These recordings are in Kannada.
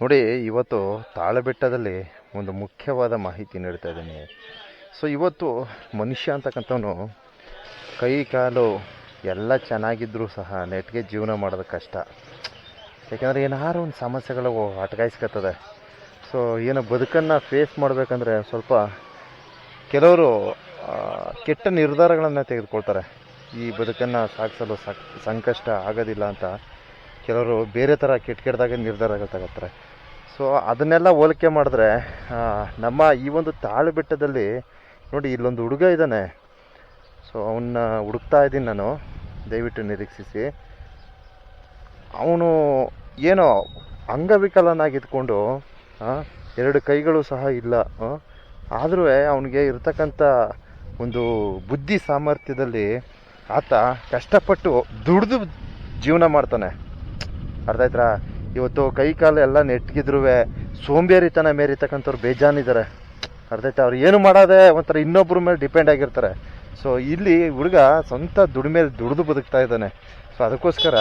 ನೋಡಿ, ಇವತ್ತು ತಾಳಬೆಟ್ಟದಲ್ಲಿ ಒಂದು ಮುಖ್ಯವಾದ ಮಾಹಿತಿ ನೀಡ್ತಾ ಇದ್ದೀನಿ. ಸೊ, ಇವತ್ತು ಮನುಷ್ಯ ಅಂತಕ್ಕಂಥವನು ಕೈ, ಕಾಲು ಎಲ್ಲ ಚೆನ್ನಾಗಿದ್ದರೂ ಸಹ ನೆಟ್ಗೆ ಜೀವನ ಮಾಡೋದು ಕಷ್ಟ. ಯಾಕೆಂದರೆ ಏನಾದ್ರು ಒಂದು ಸಮಸ್ಯೆಗಳು ಅಟಕಾಯಿಸ್ಕತ್ತದೆ ಸೊ, ಏನು ಬದುಕನ್ನು ಫೇಸ್ ಮಾಡಬೇಕಂದ್ರೆ ಸ್ವಲ್ಪ ಕೆಲವರು ಕೆಟ್ಟ ನಿರ್ಧಾರಗಳನ್ನು ತೆಗೆದುಕೊಳ್ತಾರೆ. ಈ ಬದುಕನ್ನು ಸಾಗಿಸಲು ಸಾಕ್, ಸಂಕಷ್ಟ ಆಗೋದಿಲ್ಲ ಅಂತ. ಕೆಲವರು ಬೇರೆ ಥರ ಕೆಟ್ಟ ಕೆಟ್ಟದಾಗ ನಿರ್ಧಾರಗಳು ತಗೋತಾರೆ. ಸೊ ಅದನ್ನೆಲ್ಲ ಹೋಲಿಕೆ ಮಾಡಿದ್ರೆ ನಮ್ಮ ಈ ಒಂದು ತಾಳು ಬೆಟ್ಟದಲ್ಲಿ ನೋಡಿ ಇಲ್ಲೊಂದು ಹುಡುಗ ಇದ್ದಾನೆ. ಸೊ ಅವನ್ನ ಹುಡುಕ್ತಾ ಇದ್ದೀನಿ ನಾನು. ದಯವಿಟ್ಟು ನಿರೀಕ್ಷಿಸಿ. ಅವನು ಏನೋ ಅಂಗವಿಕಲನಾಗಿದ್ದುಕೊಂಡು ಎರಡು ಕೈಗಳು ಸಹ ಇಲ್ಲ ಆದರೂ ಅವನಿಗೆ ಇರತಕ್ಕಂಥ ಒಂದು ಬುದ್ಧಿ ಸಾಮರ್ಥ್ಯದಲ್ಲಿ ಆತ ಕಷ್ಟಪಟ್ಟು ದುಡಿದು ಜೀವನ ಮಾಡ್ತಾನೆ. ಅರ್ಥ ಆಯ್ತಾ ಇವತ್ತು ಕೈ ಕಾಲು ಎಲ್ಲ ನೆಟ್ಗಿದ್ರು ಸೋಂಬೇರಿತನ ಮೇರಿತಕ್ಕಂಥವ್ರು ಬೇಜಾನಿದ್ದಾರೆ ಅರ್ಥ ಆಯ್ತಾ? ಅವ್ರು ಏನು ಮಾಡೋದೆ ಒಂಥರ ಇನ್ನೊಬ್ಬರ ಮೇಲೆ ಡಿಪೆಂಡ್ ಆಗಿರ್ತಾರೆ. ಸೊ ಇಲ್ಲಿ ಹುಡುಗ ಸ್ವಂತ ದುಡಿಮೆ ದುಡಿದು ಬದುಕ್ತಾ ಇದ್ದಾನೆ. ಸೊ ಅದಕ್ಕೋಸ್ಕರ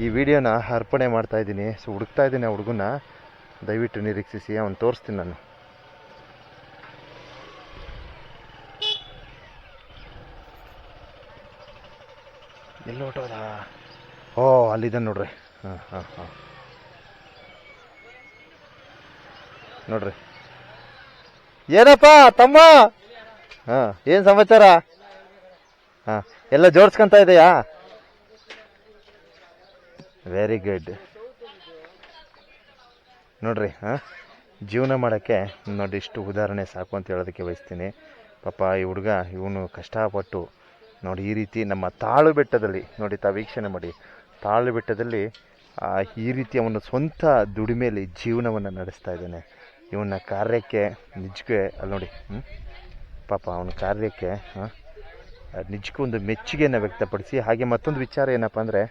ಈ- ವಿಡಿಯೋನ ಅರ್ಪಣೆ ಮಾಡ್ತಾ ಇದ್ದೀನಿ. ಸೊ ಹುಡುಕ್ತಾ ಇದ್ದೀನಿ ಆ ಹುಡುಗನ ದಯವಿಟ್ಟು ನಿರೀಕ್ಷಿಸಿ ಅವನು ತೋರಿಸ್ತೀನಿ ನಾನು. ಎಲ್ಲಿ ಹೊಟ್ಟೋದ ಓ ಅಲ್ಲಿದ್ದಾನೆ ನೋಡ್ರಿ. ಹಾಂ ನೋಡ್ರಿ. ಏನಪ್ಪ, ತಮ್ಮ? ಹಾಂ, ಏನು ಸಮಾಚಾರ? ಹಾಂ, ಎಲ್ಲ ಜೋಡಿಸ್ಕೊಂತ ಇದೆಯಾ? ವೆರಿ ಗುಡ್ ನೋಡ್ರಿ, ಹಾಂ, ಜೀವನ ಮಾಡೋಕ್ಕೆ ನೋಡಿ ಇಷ್ಟು ಉದಾಹರಣೆ ಸಾಕು ಅಂತ ಹೇಳೋದಕ್ಕೆ ಬಯಸ್ತೀನಿ. ಪಾಪ, ಈ ಹುಡುಗ, ಇವನು ಕಷ್ಟಪಟ್ಟು ನೋಡಿ ಈ ರೀತಿ ನಮ್ಮ ತಾಳು ಬೆಟ್ಟದಲ್ಲಿ ನೋಡಿ ತಾವು ವೀಕ್ಷಣೆ ಮಾಡಿ. ತಾಳು ಬೆಟ್ಟದಲ್ಲಿ ಈ ರೀತಿ ಅವನ ಸ್ವಂತ ದುಡಿಮೆಯಲ್ಲಿ ಜೀವನವನ್ನು ನಡೆಸ್ತಾ ಇದ್ದಾನೆ. ಇವನ ಕಾರ್ಯಕ್ಕೆ, ನಿಜಕ್ಕೆ ಅಲ್ಲಿ ನೋಡಿ? ಪಾಪ ಅವನ ಕಾರ್ಯಕ್ಕೆ ನಿಜಕ್ಕೂ ಒಂದು ಮೆಚ್ಚುಗೆಯನ್ನು ವ್ಯಕ್ತಪಡಿಸಿ, ಹಾಗೆ ಮತ್ತೊಂದು ವಿಚಾರ ಏನಪ್ಪ ಅಂದರೆ,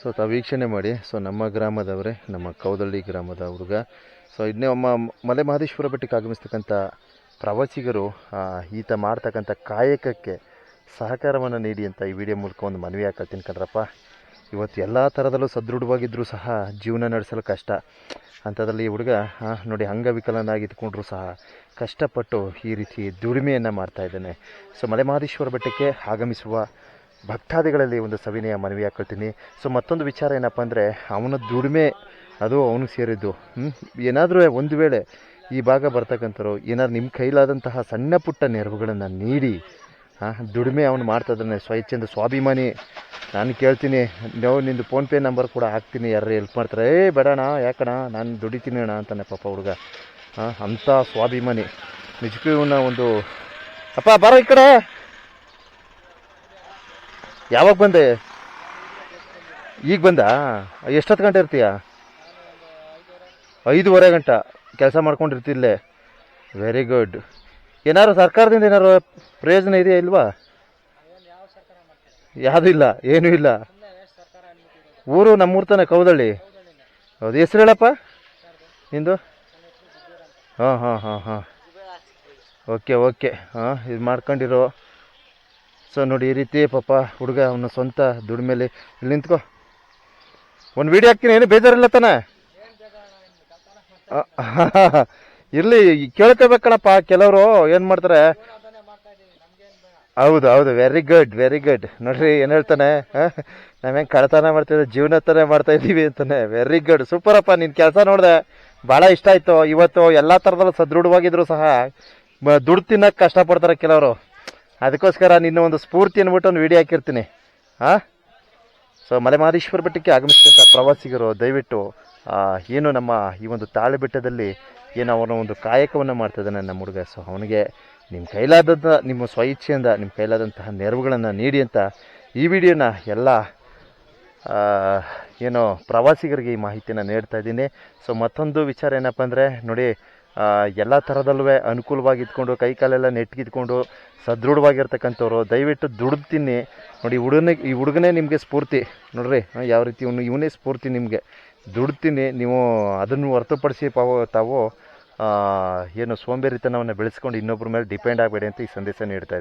ಸೊ ತಾವು ವೀಕ್ಷಣೆ ಮಾಡಿ, ಸೊ ನಮ್ಮ ಗ್ರಾಮದವರೇ, ನಮ್ಮ ಕೌದಳ್ಳಿ ಗ್ರಾಮದ ಹುಡುಗ. ಸೊ ಇದನ್ನೇ ಒಮ್ಮ ಮಲೆ ಮಹದೇಶ್ವರ ಬೆಟ್ಟಕ್ಕೆ ಆಗಮಿಸ್ತಕ್ಕಂಥ ಪ್ರವಾಸಿಗರು ಈತ ಮಾಡ್ತಕ್ಕಂಥ ಕಾಯಕಕ್ಕೆ ಸಹಕಾರವನ್ನು ನೀಡಿ ಅಂತ ಈ ವಿಡಿಯೋ ಮೂಲಕ ಒಂದು ಮನವಿ ಹಾಕತ್ತೀನಿ ಕಣ್ರಪ್ಪ. ಇವತ್ತು ಎಲ್ಲ ಥರದಲ್ಲೂ ಸದೃಢವಾಗಿದ್ದರೂ ಸಹ ಜೀವನ ನಡೆಸಲು ಕಷ್ಟ. ಅಂಥದ್ರಲ್ಲಿ ಈ ಹುಡುಗ ನೋಡಿ ನೋಡಿ ಅಂಗವಿಕಲನಾಗಿದ್ಕೊಂಡ್ರೂ ಸಹ ಕಷ್ಟಪಟ್ಟು ಈ ರೀತಿ ದುಡಿಮೆಯನ್ನು ಮಾಡ್ತಾ ಇದ್ದಾನೆ. ಸೊ ಮಲೆ ಮಹದೇಶ್ವರ ಬೆಟ್ಟಕ್ಕೆ ಆಗಮಿಸುವ ಭಕ್ತಾದಿಗಳಲ್ಲಿ ಒಂದು ಸವಿನಯ ಮನವಿ ಹಾಕೊಳ್ತೀನಿ ಸೊ, ಮತ್ತೊಂದು ವಿಚಾರ ಏನಪ್ಪ ಅಂದರೆ, ಅವನ ದುಡಿಮೆ ಅದು ಅವನಿಗೆ ಸೇರಿದ್ದು. ಏನಾದರೂ ಒಂದು ವೇಳೆ ಈ ಭಾಗ ಬರ್ತಕ್ಕಂಥವ್ರು ಏನಾದ್ರು ನಿಮ್ಮ ಕೈಲಾದಂತಹ ಸಣ್ಣ ಪುಟ್ಟ ನೆರವುಗಳನ್ನು ನೀಡಿ ದುಡಿಮೆ ಅವನು ಮಾಡ್ತಾಯಿದ್ದಾನೆ ಸ್ವಚ್ಛಂದ ಸ್ವಾಭಿಮಾನಿ. ನಾನು ಕೇಳ್ತೀನಿ ನಾವು ನಿಂದು ಫೋನ್ಪೇ ನಂಬರ್ ಕೂಡ ಹಾಕ್ತೀನಿ ಯಾರು ಹೆಲ್ಪ್ ಮಾಡ್ತಾರೆ. ಏ ಬೇಡಣ ಯಾಕಣ ನಾನು ದುಡಿತೀನಿ ಅಣ್ಣ ಅಂತಾನೆ ಪಾಪ ಹುಡುಗ. ಅಂಥ ಸ್ವಾಭಿಮಾನಿ. ನಿಜಕ್ಕೂ ಇವನ ಒಂದು, ಅಪ್ಪ, ಬರೋ ಈ ಕಡೆ. ಯಾವಾಗ ಬಂದೆ? ಈಗ ಬಂದ? ಎಷ್ಟೊತ್ತು ಗಂಟೆ ಇರ್ತೀಯ? ಐದೂವರೆ ಗಂಟ. ಕೆಲಸ ಮಾಡ್ಕೊಂಡಿರ್ತಿಲ್ಲೇ ವೆರಿ ಗುಡ್ ಏನಾರು ಸರ್ಕಾರದಿಂದ ಏನಾರು ಪ್ರಯೋಜನ ಇದೆಯಾ ಇಲ್ವಾ? ಯಾವುದೂ ಇಲ್ಲ, ಏನೂ ಇಲ್ಲ. ಊರು ನಮ್ಮೂರು ತಾನೆ, ಕೌದಳ್ಳಿ. ಹೌದು, ಹೆಸ್ರು ಹೇಳಪ್ಪ? ನಿಂದು? ಹಾಂ ಹಾಂ ಹಾಂ ಹಾಂ. Okay okay. ಹಾಂ, ಇದು ಮಾಡ್ಕೊಂಡಿರೋ. ಸೊ, ನೋಡಿ, ಈ ರೀತಿ ಪಾಪ ಹುಡುಗ ಅವನ ಸ್ವಂತ ದುಡಿಮೆಲಿ ಇಲ್ಲಿ ನಿಂತ್ಕೋ. ಒಂದು ವಿಡಿಯೋ ಹಾಕ್ತೀನಿ, ಏನು ಬೇಜಾರಿಲ್ಲ ತಾನೆ? ಇರಲಿ ಕೇಳ್ಕೋಬೇಕಣಪ್ಪ ಕೆಲವರು ಏನು ಮಾಡ್ತಾರೆ? ಹೌದು ಹೌದು ವೆರಿ ಗುಡ್ ವೆರಿ ಗುಡ್ ನೋಡ್ರಿ, ಏನು ಹೇಳ್ತಾನೆ? ನಾವೇನು ಕಳ್ತನ ಮಾಡ್ತೀವಿ ಜೀವನ ತಾನೇ ಮಾಡ್ತಾ ಇದ್ದೀವಿ ಅಂತಾನೆ. ವೆರಿ ಗುಡ್ ಸೂಪರಪ್ಪ ನಿನ್ನ ಕೆಲಸ ನೋಡಿದೆ. ಭಾಳ ಇಷ್ಟ ಆಯಿತು. ಇವತ್ತು ಎಲ್ಲ ಥರದಲ್ಲೂ ಸದೃಢವಾಗಿದ್ರು ಸಹ ದುಡ್ಡು ಕಷ್ಟ ಕಷ್ಟಪಡ್ತಾರೆ ಕೆಲವರು. ಅದಕ್ಕೋಸ್ಕರ ನಿನ್ನ ಒಂದು ಸ್ಫೂರ್ತಿ ಅಂದ್ಬಿಟ್ಟು ಒಂದು ವಿಡಿಯೋ ಹಾಕಿರ್ತೀನಿ. ಹಾಂ? ಸೊ ಮಲೆ ಮಹದೇಶ್ವರ ಬೆಟ್ಟಕ್ಕೆ ಆಗಮಿಸಿದಂಥ ಪ್ರವಾಸಿಗರು, ದಯವಿಟ್ಟು ಏನು ನಮ್ಮ ಈ ಒಂದು ತಾಳೆ ಬೆಟ್ಟದಲ್ಲಿ ಏನು ಅವನ ಒಂದು ಕಾಯಕವನ್ನು ಮಾಡ್ತಿದ್ದಾನೆ ನಮ್ಮ ಹುಡುಗ. ಸೊ ಅವನಿಗೆ ನಿಮ್ಮ ಕೈಲಾದಂಥ ನಿಮ್ಮ ಸ್ವಇಚ್ಛೆಯಿಂದ ನಿಮ್ಮ ಕೈಲಾದಂತಹ ನೆರವುಗಳನ್ನು ನೀಡಿ ಅಂತ ಈ ವಿಡಿಯೋನ ಎಲ್ಲ ಏನು ಪ್ರವಾಸಿಗರಿಗೆ ಈ ಮಾಹಿತಿನ ನೀಡ್ತಾ ಇದ್ದೀನಿ. ಸೊ ಮತ್ತೊಂದು ವಿಚಾರ ಏನಪ್ಪ ಅಂದರೆ, ನೋಡಿ ಎಲ್ಲ ಥರದಲ್ಲೂ ಅನುಕೂಲವಾಗಿ ಇದ್ಕೊಂಡು ಕೈ ಕಾಲೆಲ್ಲ ನೆಟ್ಟಿಗಿದ್ಕೊಂಡು, ಸದೃಢವಾಗಿರ್ತಕ್ಕಂಥವ್ರು, ದಯವಿಟ್ಟು ದುಡ್ದು ತಿನ್ನಿ. ನೋಡಿ, ಹುಡುಗನಿಗೆ, ಈ ಹುಡುಗನೇ ನಿಮಗೆ ಸ್ಫೂರ್ತಿ. ನೋಡ್ರಿ ಯಾವ ರೀತಿ ಇವನು, ಇವನೇ ಸ್ಫೂರ್ತಿ ನಿಮಗೆ. ದುಡ್ದು ತಿನ್ನಿ, ನೀವು ಅದನ್ನು ಹೊರತುಪಡಿಸಿ ಪಾವು, ತಾವು ಏನು ಸೋಂಬೇರಿತನವನ್ನು ಬೆಳೆಸ್ಕೊಂಡು ಇನ್ನೊಬ್ಬರ ಮೇಲೆ ಡಿಪೆಂಡ್ ಆಗಬೇಡಿ ಅಂತ ಈ ಸಂದೇಶ ನೀಡ್ತಾ